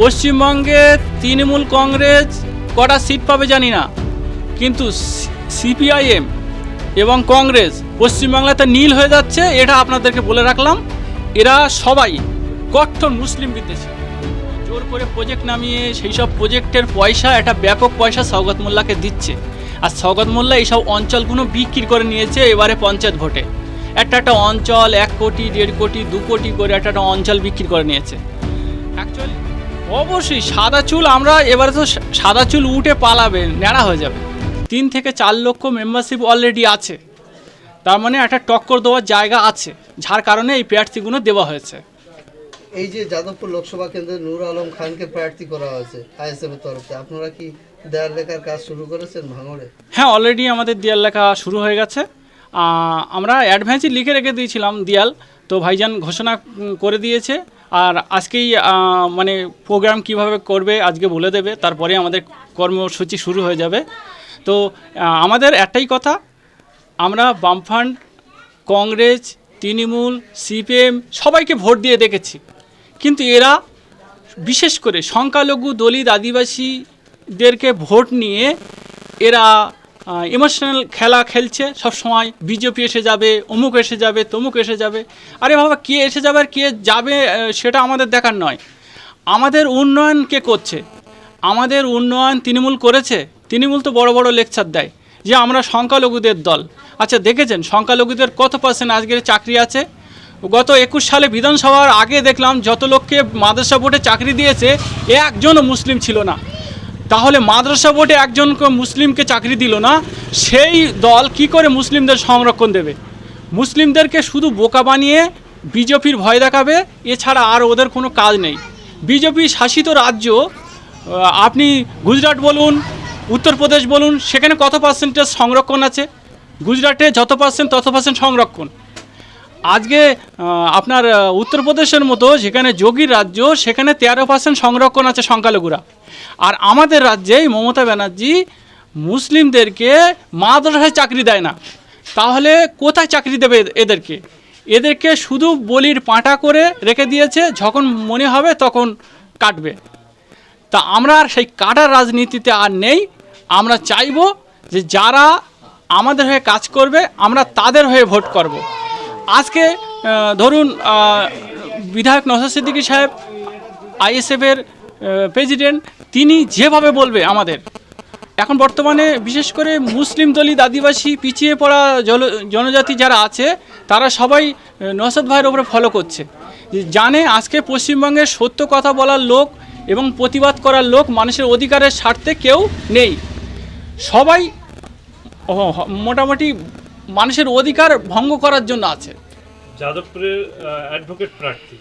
পশ্চিমবঙ্গে তৃণমূল কংগ্রেস কটা সিট পাবে জানি না, কিন্তু সিপিআইএম এবং কংগ্রেস পশ্চিমবাংলাতে নীল হয়ে যাচ্ছে, এটা আপনাদেরকে বলে রাখলাম। এরা সবাই কট্টর মুসলিম বিদ্বেষী। জোর করে প্রজেক্ট নামিয়ে সেই সব প্রজেক্টের পয়সা, একটা ব্যাপক পয়সা সৌগত মোল্লাকে দিচ্ছে। আর সৌগত মোল্লা এইসব অঞ্চলগুলো বিক্রি করে নিয়েছে এবারে পঞ্চায়েত ভোটে। একটা একটা অঞ্চল এক কোটি, দেড় কোটি, দু কোটি করে একটা একটা অঞ্চল বিক্রি করে নিয়েছে। অবশ্যই সাদা চুল আমরা এবারে তো সাদা চুল উঠে পালাবে ন্যাড়া হয়ে যাবে। তিন থেকে চার লক্ষ মেম্বারশিপ অলরেডি আছে। তার মানে একটা টক্কর দেওয়ার জায়গা আছে যার কারণে এই প্রার্থীগুলো দেওয়া হয়েছে। এই যে যাদবপুর লোকসভা কেন্দ্রে নূর আলম খানকে প্রার্থী করা হয়েছে আইএসএফ এর তরফে আপনারা কি দেয়াল লেখার কাজ শুরু করেছেন ভাঙড়ে? হ্যাঁ অলরেডি আমাদের দেয়াল লেখা শুরু হয়ে গেছে। আমরা অ্যাডভান্সই লিখে রেখে দিয়েছিলাম দেয়াল তো ভাইজান ঘোষণা করে দিয়েছে। আর আজকেই মানে প্রোগ্রাম কীভাবে করবে আজকে বলে দেবে, তারপরে আমাদের কর্মসূচি শুরু হয়ে যাবে। তো আমাদের একটাই কথা, আমরা বামফ্রন্ট, কংগ্রেস, তৃণমূল, সিপিএম সবাইকে ভোট দিয়ে দেখেছি। কিন্তু এরা বিশেষ করে সংখ্যালঘু দলিত আদিবাসীদেরকে ভোট নিয়ে এরা ইমোশনাল খেলা খেলছে সব সময় বিজেপি এসে যাবে, অমুক এসে যাবে, তমুক এসে যাবে। আরে বাবা, কে এসে যাবে আর কে যাবে সেটা আমাদের দেখার নয়। আমাদের উন্নয়ন কে করছে? আমাদের উন্নয়ন তৃণমূল করেছে? তৃণমূল তো বড় বড় লেকচার দেয় যে আমরা সংখ্যালঘুদের দল। আচ্ছা দেখেছেন, সংখ্যালঘুদের কত পার্সেন্ট আজকের চাকরি আছে? গত একুশ সালে বিধানসভার আগে দেখলাম যত লোককে মাদ্রাসা বোর্ডে চাকরি দিয়েছে একজনও মুসলিম ছিল না। তাহলে মাদ্রাসা বোর্ডে একজন মুসলিমকে চাকরি দিল না, সেই দল কি করে মুসলিমদের সংরক্ষণ দেবে? মুসলিমদেরকে শুধু বোকা বানিয়ে বিজেপির ভয় দেখাবে, এছাড়া আর ওদের কোনো কাজ নেই। বিজেপি শাসিত রাজ্য আপনি গুজরাট বলুন উত্তরপ্রদেশ বলুন, সেখানে কত পার্সেন্টেজ সংরক্ষণ আছে? গুজরাটে যত পার্সেন্ট তত পার্সেন্ট সংরক্ষণ। আজকে আপনার উত্তরপ্রদেশের মতো যেখানে যোগীর রাজ্য, সেখানে তেরো পার্সেন্ট সংরক্ষণ আছে সংখ্যালঘুরা। আর আমাদের রাজ্যে মমতা ব্যানার্জি মুসলিমদেরকে মাদ্রাসায় চাকরি দেয় না। তাহলে কোথায় চাকরি দেবে এদেরকে? এদেরকে শুধু বলির পাঁটা করে রেখে দিয়েছে, যখন মনে হবে তখন কাটবে। তা আমরা আর সেই কাটার রাজনীতিতে আর নেই। আমরা চাইব যে যারা আমাদের হয়ে কাজ করবে, আমরা তাদের হয়ে ভোট করব। আজকে ধরুন বিধায়ক নসর সিদ্দিকী সাহেব, আইএসএফের প্রেসিডেন্ট তিনি যেভাবে বলবে আমাদের। এখন বর্তমানে বিশেষ করে মুসলিম দলিত আদিবাসী পিছিয়ে পড়া জল, জনজাতি যারা আছে, তারা সবাই নওশাদ ভাইয়ের ওপরে ফলো করছে। জানে আজকে পশ্চিমবঙ্গের সত্য কথা বলার লোক এবং প্রতিবাদ করার লোক মানুষের অধিকারের স্বার্থে কেউ নেই। সবাই মোটামুটি মানুষের অধিকার ভঙ্গ করার জন্য আছে। যাদবপুরের অ্যাডভোকেট প্রার্থী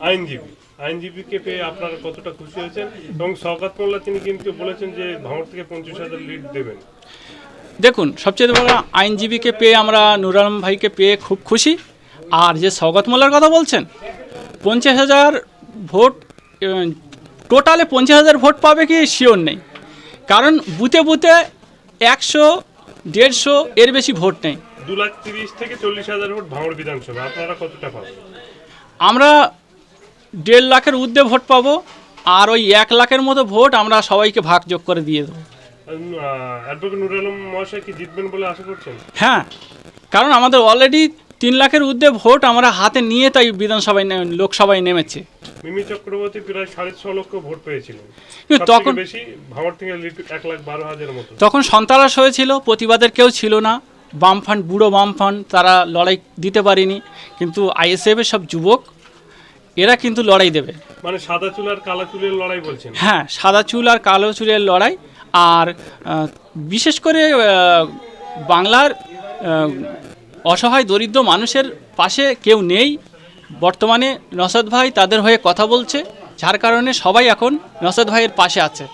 আইনজীবী। আইনজীবীকে পেয়ে আপনারা কতটা খুশি হয়েছেন? এবং মোল্লা তিনি কিন্তু বলেছেন যে ভাঙড় থেকে পঞ্চাশ হাজার লিড দেবেন। দেখুন সবচেয়ে বড় আইনজীবীকে পেয়ে আমরা নুর আলম ভাইকে পেয়ে খুব খুশি। আর যে সৌগত মোল্লার কথা বলছেন পঞ্চাশ হাজার ভোট টোটালে পঞ্চাশ হাজার ভোট পাবে কি? শিওর নেই। কারণ বুথে বুথে একশো দেড়শো এর বেশি ভোট নেই। দু লাখ তিরিশ থেকে চল্লিশ হাজার ভোট ভাঙড় বিধানসভা আপনারা কতটা পাবেন? আমরা দেড় লাখের ঊর্ধ্বে ভোট পাবো আর ওই এক লাখের মতো ভোট আমরা সবাইকে ভাগ যোগ করে দিয়ে দেবো। অ্যাডভোকেট নুর আলম মহাশয় কি জিতবেন বলে আশা করছেন? হ্যাঁ কারণ আমাদের অলরেডি তিন লাখের ঊর্ধ্বে ভোট আমরা হাতে নিয়ে তাই বিধানসভায় লোকসভায় নেমেছে। মিমি চক্রবর্তী প্রায় সাড়ে ছ লক্ষ ভোট পেয়েছিলেন। তখন বেশি ভাঙড় থেকে এক লাখ বারো হাজারের মতো। তখন সন্ত্রাস হয়েছিল প্রতিবাদের কেউ ছিল না। বামফ্রন্ট বুড়ো বামফ্রন্ট তারা লড়াই দিতে পারেনি। কিন্তু আইএসএফের সব যুবক এরা কিন্তু লড়াই দেবে। মানে সাদা চুল আর কালা চুলের লড়াই বলছেন। হ্যাঁ সাদা চুল আর কালো চুলের লড়াই। আর বিশেষ করে বাংলার অসহায় দরিদ্র মানুষের পাশে কেউ নেই। বর্তমানে নসাদ ভাই তাদের হয়ে কথা বলছে যার কারণে সবাই এখন নসাদ ভাইয়ের পাশে আছে।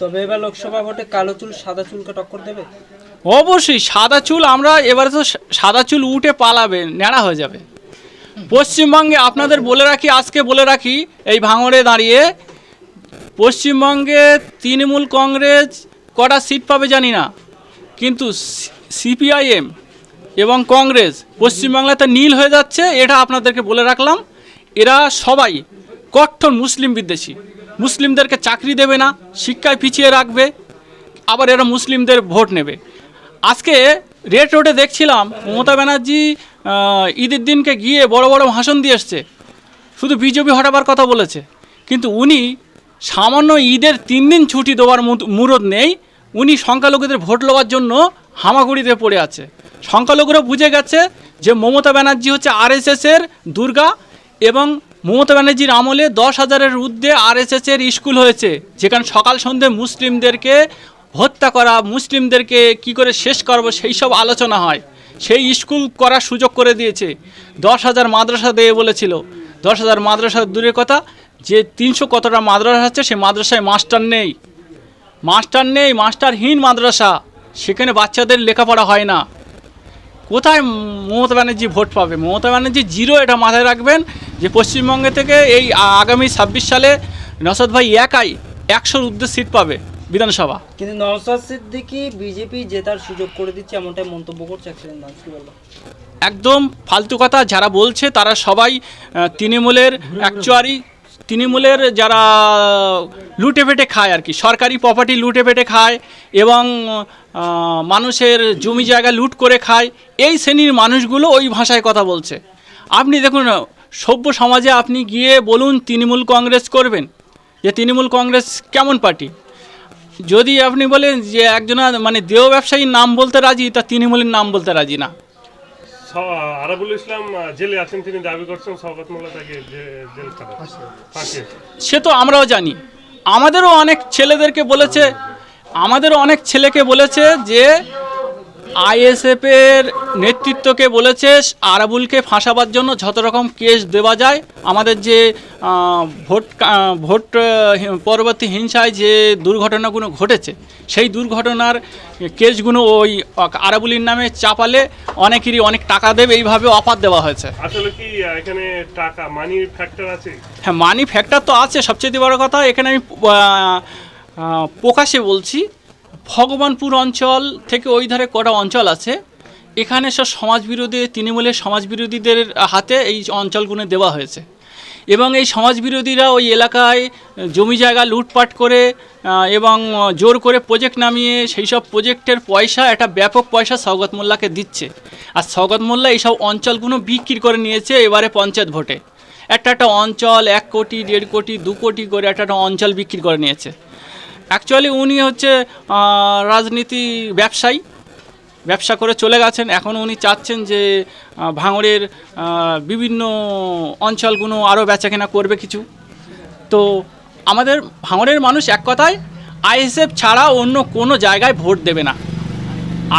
তবে এবার লোকসভা ভোটে কালো চুল সাদা চুলকে টক্কর দেবে? অবশ্যই সাদা চুল আমরা এবারে তো সাদা চুল উঠে পালাবে ন্যাড়া হয়ে যাবে। পশ্চিমবঙ্গে আপনাদের বলে রাখি আজকে বলে রাখি এই ভাঙড়ে দাঁড়িয়ে পশ্চিমবঙ্গে তৃণমূল কংগ্রেস কটা সিট পাবে জানি না কিন্তু সিপিআইএম এবং কংগ্রেস পশ্চিমবাংলাতে নীল হয়ে যাচ্ছে, এটা আপনাদেরকে বলে রাখলাম। এরা সবাই কট্টর মুসলিম বিদ্বেষী। মুসলিমদেরকে চাকরি দেবে না, শিক্ষায় পিছিয়ে রাখবে, আবার এরা মুসলিমদের ভোট নেবে। আজকে রেড রোডে দেখছিলাম, মমতা ব্যানার্জি ঈদের দিনকে গিয়ে বড় বড় ভাষণ দিয়ে এসছে। শুধু বিজেপি হটাবার কথা বলেছে। কিন্তু উনি সামান্য ঈদের তিন দিন ছুটি দেওয়ার মুরদ নেই, উনি সংখ্যালঘুদের ভোট লওয়ার জন্য হামাগুড়িতে পড়ে আছে। সংখ্যালঘুরা বুঝে গেছে যে মমতা ব্যানার্জি হচ্ছে আরএসএসের দুর্গা এবং মমতা ব্যানার্জির আমলে দশ হাজারের ঊর্ধ্বে আরএসএসের স্কুল হয়েছে, যেখানে সকাল সন্ধ্যে মুসলিমদেরকে হত্যা করা, মুসলিমদেরকে কি করে শেষ করব সেই সব আলোচনা হয়। সেই স্কুল করার সুযোগ করে দিয়েছে। দশ হাজার মাদ্রাসা দেবে বলেছিল। দশ হাজার মাদ্রাসা দূরের কথা, যে তিনশো কতটা মাদ্রাসা আছে সেই মাদ্রাসায় মাস্টার নেই। মাস্টার নেই, মাস্টারহীন মাদ্রাসা। সেখানে বাচ্চাদের লেখাপড়া হয় না। কোথায় মমতা ব্যানার্জি ভোট পাবে? মমতা ব্যানার্জি জিরো এটা মাথায় রাখবেন যে পশ্চিমবঙ্গে থেকে এই আগামী ছাব্বিশ সালে নসদ ভাই একাই একশোর ঊর্ধ্বে সিট পাবে বিধানসভা। কিন্তু নওসাদ সিদ্দিকি বিজেপি জেতার সুযোগ করে দিচ্ছে এমনটাই মন্তব্য করছে একদম ফালতু কথা যারা বলছে তারা সবাই তৃণমূলের অ্যাকচুয়ালি তৃণমূলের যারা লুটে পেটে খায় আর কি, সরকারি প্রপার্টি লুটে পেটে খায় এবং মানুষের জমি জায়গা লুট করে খায়, এই শ্রেণির মানুষগুলো ওই ভাষায় কথা বলছে। আপনি দেখুন, সভ্য সমাজে আপনি গিয়ে বলুন তৃণমূল কংগ্রেস করবেন, যে তৃণমূল কংগ্রেস কেমন পার্টি? যদি আপনি বলেন যে একজনা মানে দেহ ব্যবসায়ীর নাম বলতে রাজি, তা তৃণমূলের নাম বলতে রাজি না। আরাবুল ইসলাম জেলে আছেন তিনি, দাবি করছেন মোল্লা তাকে জেল সে তো আমরাও জানি। আমাদেরও অনেক ছেলেদেরকে বলেছে, আমাদেরও অনেক ছেলেকে বলেছে যে আইএসএফের নেতৃত্বকে বলেছে আরাবুলকে ফাঁসাবার জন্য যত রকম কেস দেওয়া যায় আমাদের যে ভোট ভোট পরবর্তী হিংসায় যে দুর্ঘটনাগুলো ঘটেছে সেই দুর্ঘটনার কেসগুলো ওই আরাবুলির নামে চাপালে অনেকেরই অনেক টাকা দেবে এইভাবে অফার দেওয়া হয়েছে। আসলে কি এখানে টাকা মানি ফ্যাক্টর আছে? হ্যাঁ মানি ফ্যাক্টর তো আছে সবচেয়ে বড় কথা এখানে আমি আহ, বলছি ভগবানপুর অঞ্চল থেকে ওই ধারে কটা অঞ্চল আছে, এখানে সব সমাজবিরোধী, তৃণমূলের সমাজবিরোধীদের হাতে এই অঞ্চলগুলো দেওয়া হয়েছে। এবং এই সমাজবিরোধীরা ওই এলাকায় জমি জায়গা লুটপাট করে এবং জোর করে প্রজেক্ট নামিয়ে সেই সব প্রজেক্টের পয়সা, একটা ব্যাপক পয়সা সৌগত মোল্লাকে দিচ্ছে। আর সৌগত মোল্লা এইসব অঞ্চলগুলো বিক্রি করে নিয়েছে এবারে পঞ্চায়েত ভোটে। একটা একটা অঞ্চল এক কোটি, দেড় কোটি, দু কোটি করে একটা একটা অঞ্চল বিক্রি করে নিয়েছে। অ্যাকচুয়ালি উনি হচ্ছে রাজনীতি ব্যবসায়ী। ব্যবসা করে চলে গেছেন। এখন উনি চাচ্ছেন যে ভাঙড়ের বিভিন্ন অঞ্চলগুলো আরও বেচাকেনা করবে কিছু। তো আমাদের ভাঙড়ের মানুষ এক কথায়, আইএসএফ ছাড়া অন্য কোনো জায়গায় ভোট দেবে না।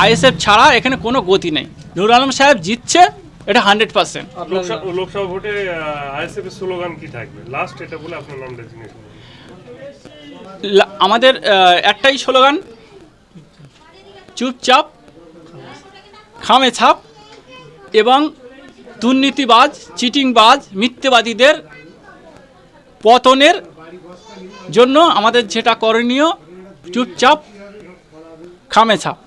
আইএসএফ ছাড়া এখানে কোনো গতি নেই। নুর আলম সাহেব জিতছে, এটা হান্ড্রেড পার্সেন্ট। লোকসভা ভোটে আইএসএফ স্লোগান কি থাকবে? লাস্ট এটা বলে আপনার নামটা আমাদের একটাই স্লোগান, চুপচাপ খামে ছাপ এবং দুর্নীতিবাজ, চিটিংবাজ, মিথ্যেবাদীদের পতনের জন্য আমাদের যেটা করণীয়, চুপচাপ খামে ছাপ